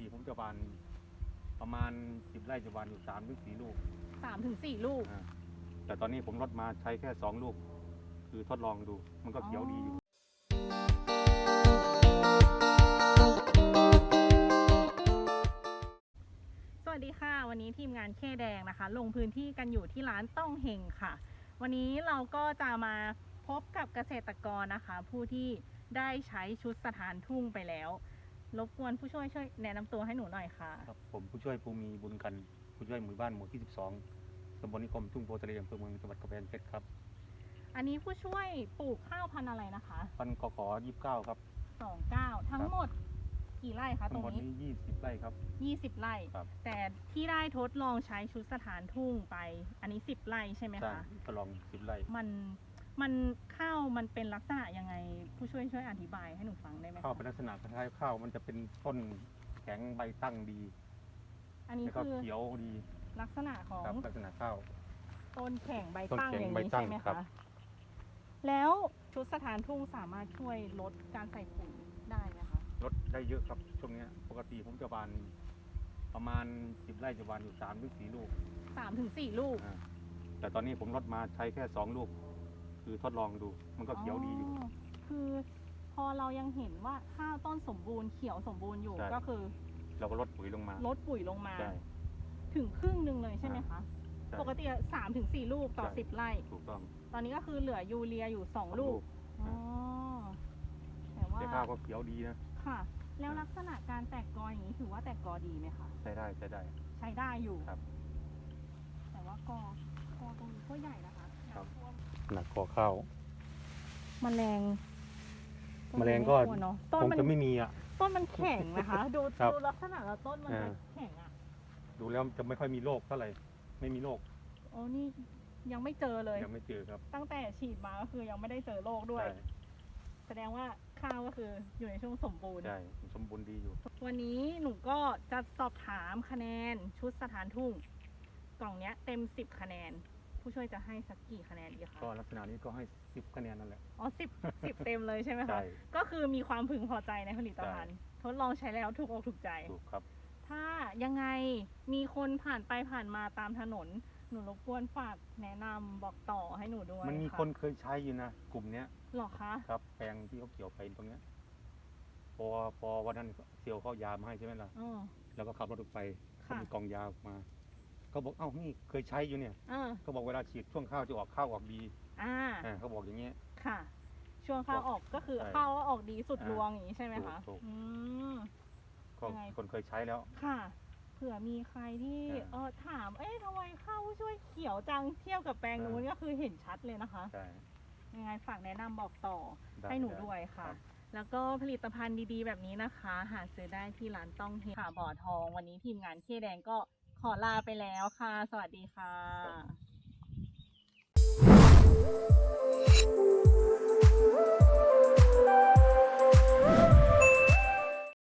ติผมจะบานประมาณสิบไร่จะบานอยู่สามถึงสี่ลูก สามถึงสี่ลูก แต่ตอนนี้ผมลดมาใช้แค่สองลูก คือทดลองดูมันก็เขียวดีอยู่สวัสดีค่ะ วันนี้ทีมงานเค่แดงนะคะ ลงพื้นที่กันอยู่ที่ร้านต้องเฮงค่ะ วันนี้เราก็จะมาพบกับเกษตรกรนะคะ ผู้ที่ได้ใช้ชุดสถานทุ่งไปแล้ว รบกวนผู้ช่วยช่วยแนะนำตัวให้หนูหน่อยค่ะครับผมผู้ช่วยภูมิบุญกันผู้ช่วยหมู่บ้านหมู่ที่ 12ตำบลนิคมทุ่งโพทะเลอำเภอเมืองจังหวัดกำแพงเพชรครับอันนี้ผู้ช่วยปลูกข้าวพันธุ์อะไรนะคะพันกขอยี่สิบเก้าครับ สองเก้าทั้งหมดกี่ไร่คะตทั้รงงหมดนี้นี้ยี่สิบไร่ครับ ยี่สิบไร่ ครับ แต่ที่ได้ทดลองใช้ชุดสถานทุ่งไป อันนี้สิบไร่ใช่ไหมใช่คะทดลองสิบไร่ มัน มันข้าวมันเป็นลักษณะยังไง ผู้ช่วยช่วยอธิบายให้หนูฟังได้ไหมคะข้าวเป็นลักษณะคล้ายๆข้าวมันจะเป็นต้นแข็งใบตั้งดีอันนี้แล้วก็คือเขียวดีลักษณะของครับลักษณะข้าว ต้นแข็งใบต้นตั้งแข็งอย่างใบนี้ตั้ใช่งไหมครัคะบแล้วชุดสถานทุ่งสามารถช่วยลดการใส่ปุ๋ยได้ไหมคะลดได้เยอะครับช่วงเนี้ยปกติผมจะบานประมาณสิบไร่จะบานอยู่สามถึงสี่ลูกสามถึงสี่ลูก อ่าแต่ตอนนี้ผมลดมาใช้แค่สองลูก คือทดลองดู มันก็เขียวดีอยู่ คือพอเรายังเห็นว่าข้าวต้นสมบูรณ์เขียวสมบูรณ์อยู่ใช่ ก็คือเราก็ลดปุ๋ยลงมาลดปุ๋ยลงมา ใช่ ถึงครึ่งหนึ่งเลยใช่ไหมคะ ใช่ปกติสามถึงสี่ลูกต่อใช่ สิบไร่ ถูกต้องตอนนี้ก็คือเหลือยูเรียอยู่สองลูก อ๋อ แต่ว่า แต่ข้าวก็เขียวดีนะ ค่ะ แล้วอ่าลักษณะการแตกกออย่างนี้ถือว่าแตกกอดีไหมคะ ใช้ได้ใช้ได้ ใช้ได้อยู่ ครับ แต่ว่ากอกอตรง หนักคอข้าวแมลงแมลงก็ ต้นไน่ากลัวเนาะต้นคงมันจะไม่มีอะ ต้นมันแข็งนะคะ ดูครับดูลักษณะแล้วต้นมันจะอ่า แข็งอะดูแล้วจะไม่ค่อยมีโรคเท่าไหร่ไม่มีโรคโอ้นี่ยังไม่เจอเลย ยังไม่เจอครับตั้งแต่ฉีดมาก็คือยังไม่ได้เจอโรคด้วย ใช่แสดงว่าข้าวก็คืออยู่ในช่วงสมบูรณ์ ใช่สมบูรณ์ดีอยู่ วันนี้หนูก็จะสอบถามคะแนนชุดสถานทุ่ง กล่องเนี้ยเต็มสิบคะแนน ผู้ช่วยจะให้สักกี่คะแนนดีคะก็ลักษณะนี้ก็ให้สิบคะแนนนั่นแหละ อ๋อสิบสิบเต็มเลยใช่ไหมคะใช่ก็คือมีความพึงพอใจในผลิตภัณฑ์ทดลองใช้แล้วถูกอกถูกใจ ถูกครับ ถ้ายังไงมีคนผ่านไปผ่านมาตามถนน หนูรบกวนฝากแนะนำบอกต่อให้หนูด้วยมันมีะคนเคยใช้อยู่นะ กลุ่มเนี้ยหรอคะ ครับแปลงที่เขาเกี่ยวไปตรงเนี้ยพอพอวันนั้นเซียวเขายามาให้ใช่ไหมล่ะ อ๋อ แล้วก็ขับรถออกไปเขาค่ะ มีกองยาออกมา เขาบอกเอ้านี่เคยใช้อยู่เนี่ยอ่าเขาบอกเวลาฉีดช่วงข้าวจะออกข้าวออกดีอ่าอ่าเขาบอกอย่างเงี้ย ค่ะ ช่วงข้าวออกก็คือใช่ข้าวออกดีสุดอ่ารวงอย่างนี้ใช่ไหมคะถูกถูกอืม ก็ยังไง คนเคยใช้แล้ว ค่ะ เผื่อมีใครที่อ่าเออถาม เอ๊ะทำไมข้าวช่วยเขียวจังเทียบกับแปลงนู้นอ่า ก็คือเห็นชัดเลยนะคะ ใช่ยังไงฝากแนะนำบอกต่อได้ให้หนูได้วยค่ะ รับ แล้วก็ผลิตภัณฑ์ดีๆ แบบนี้นะคะ หาซื้อได้ที่ร้านต้องเฮค่ะบ่อทอง วันนี้ทีมงานเคแดงก็ ขอลาไปแล้วค่ะ สวัสดีค่ะ